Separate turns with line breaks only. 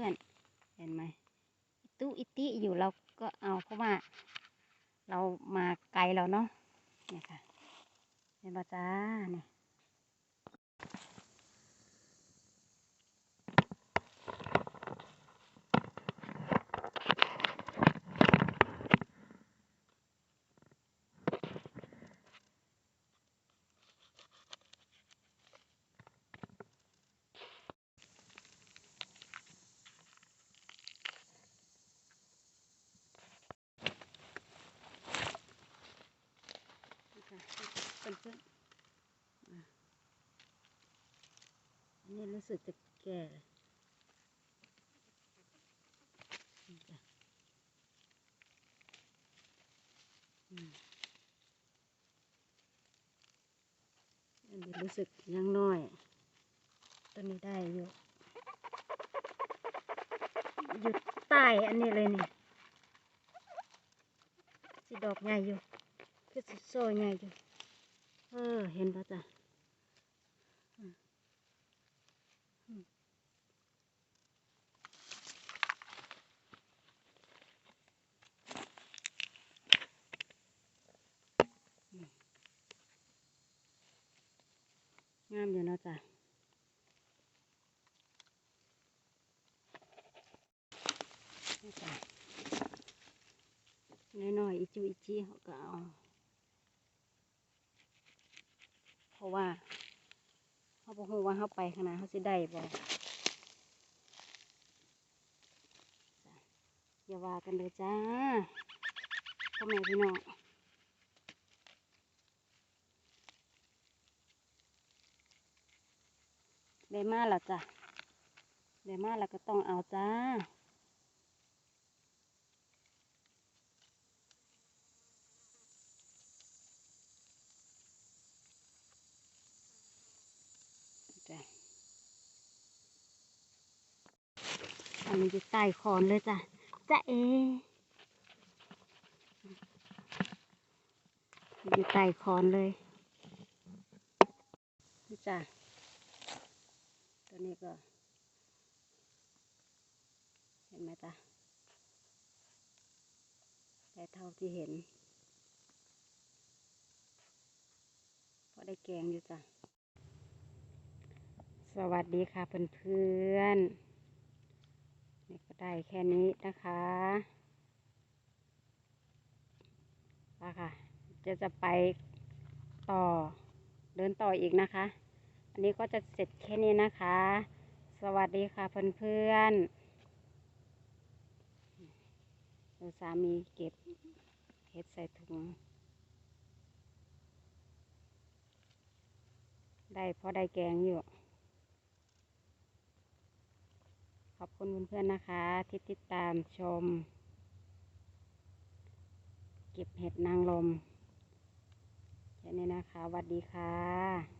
พื่อนๆ เห็นไหมตู้อิติอยู่เราก็เอาเพราะว่า เรามาไกลแล้วเนาะเนี่ยค่ะเห็นปะจ้าเนี่ย ค่ะเพื่อนอันนี้รู้สึกจะแก่เลยอันนี้รู้สึกยังน้อยต้นนี้ได้อยู่ อยู่ใต้อันนี้เลยนี่สิดอกใหญ่อยู่คือสิโซ่ใหญ่อยู่ เออ เห็นปะจ้ะงามอยู่นะจ้ะนี่จ้ะน้อยๆอีจูอีจีเขาก็เอา เพราะว่าเขาบอกว่าเขาไปขนาดเขาสิได้บ่อย่าว่ากันเลยจ้าพ่อแม่พี่น้องได้มาแล้วจ้ะได้มาแล้วก็ต้องเอาจ้า จ้ะ อันนี้อยู่ใต้คอนเลยจ้ะจ้ะเออยู่ใต้คอนเลยนี่จ้ะตัวนี้ก็ เห็นไหมจ้ะแต่เท่าที่เห็นพอได้แกงอยู่จ้ะสวัสดีค่ะเพื่อนๆนี่ก็ ได้แค่นี้นะคะไปค่ะ จะจะไปต่อเดินต่ออีกนะคะ อันนี้ก็จะเสร็จแค่นี้นะคะ สวัสดีค่ะเพื่อนๆดูสามีเก็บเห็ดใส่ถุง ได้พอได้แกงอยู่ ขอบ คุณเพื่อนๆนะคะ ที่ติดตามชม เก็บเห็ดนางลมแค่นี้นะคะสวัสดีค่ะ